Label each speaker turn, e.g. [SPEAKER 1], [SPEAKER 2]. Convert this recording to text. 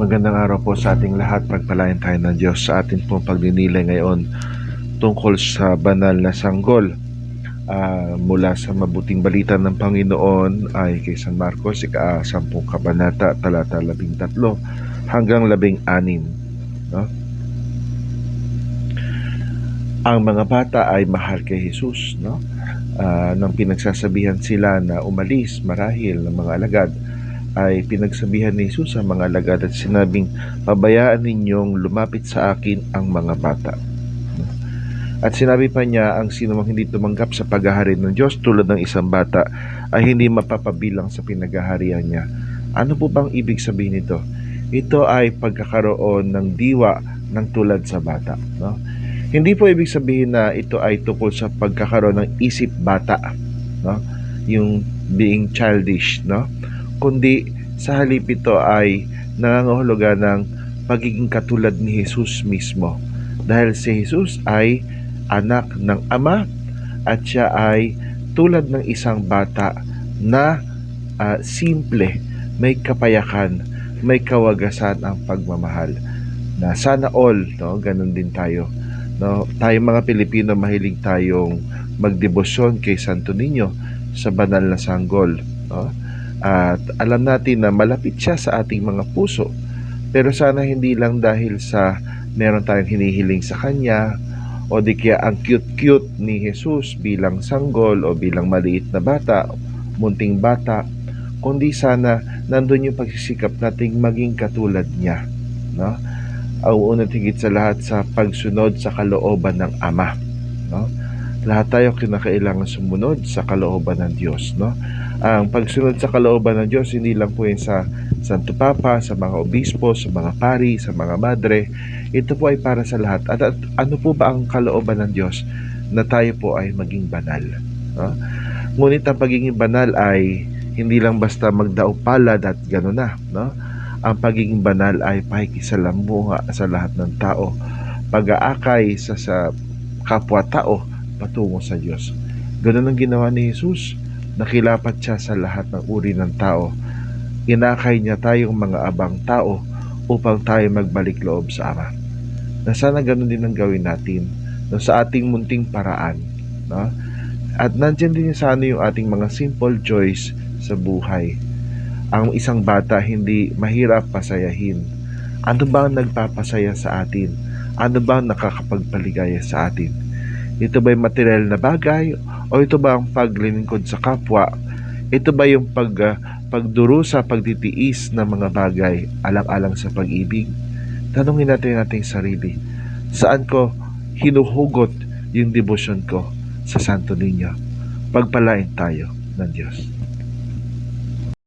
[SPEAKER 1] Magandang araw po sa ating lahat. Pagpalain tayo ng Diyos sa ating pong pagdinilay ngayon tungkol sa banal na sanggol. Ah, mula sa mabuting balita ng Panginoon ay kay San Marcos, ika 10 kabanata, talata 13 hanggang 16. No? Ang mga bata ay mahal kay Jesus. No? Ah, nang pinagsasabihan sila na umalis marahil ng mga alagad, ay pinagsabihan ni Jesus ang mga alagad at sinabing, pabayaan ninyong lumapit sa akin ang mga bata. At sinabi pa niya, ang sino mang hindi tumanggap sa paghahari ng Diyos tulad ng isang bata ay hindi mapapabilang sa pinaghaharian niya. Ano po bang ibig sabihin nito? Ito ay pagkakaroon ng diwa ng tulad sa bata. No? Hindi po ibig sabihin na ito ay tukol sa pagkakaroon ng isip bata. No? Yung being childish. No? Kundi sa halip ito ay nangangahulugan ng pagiging katulad ni Jesus mismo. Dahil si Jesus ay anak ng Ama at siya ay tulad ng isang bata na ah, simple, may kapayakan, may kawagasan ang pagmamahal. Na sana all, no, ganun din tayo. No, tayo mga Pilipino mahilig tayong magdebosyon kay Santo Niño sa banal na sanggol, no? At alam natin na malapit siya sa ating mga puso. Pero sana hindi lang dahil sa meron tayong hinihiling sa kanya o di kaya ang cute-cute ni Jesus bilang sanggol o bilang maliit na bata, munting bata, kundi sana nandun yung pagsisikap nating maging katulad niya. No? Ang unang higit sa lahat sa pagsunod sa kalooban ng Ama. Lahat tayo kinakailangan sumunod sa kalooban ng Diyos. No? ang pagsunod sa kalooban ng Diyos hindi lang po yun sa Santo Papa, sa mga obispo, sa mga pari, sa mga madre. Ito po ay para sa lahat. At, at ano po ba ang kalooban ng Diyos? Na tayo po ay maging banal. No? Ngunit ang pagiging banal ay hindi lang basta magdao palad at gano'n na. No? Ang pagiging banal ay pakikisalamuha sa lahat ng tao. Pag-aakay sa, sa kapwa-tao patungo sa Diyos. Ganun ang ginawa ni Jesus nakilapat siya sa lahat ng uri ng tao. Inakay niya tayong mga abang tao upang tayo magbalik loob sa Ama. Na sana ganun din ang gawin natin no, sa ating munting paraan. No? At nandiyan din sa ano yung ating mga simple joys sa buhay. Ang isang bata hindi mahirap pasayahin. Ano ba ang nagpapasaya sa atin? Ano ba ang nakakapagpaligaya sa atin? Ito ba'y material na bagay o ito ba ang paglilingkod sa kapwa? Ito ba yung pag, uh, pagdurusa, pagtitiis ng mga bagay alang-alang sa pag-ibig? Tanungin natin ating sarili, saan ko hinuhugot yung debosyon ko sa Santo Niño? Pagpalain tayo ng Diyos.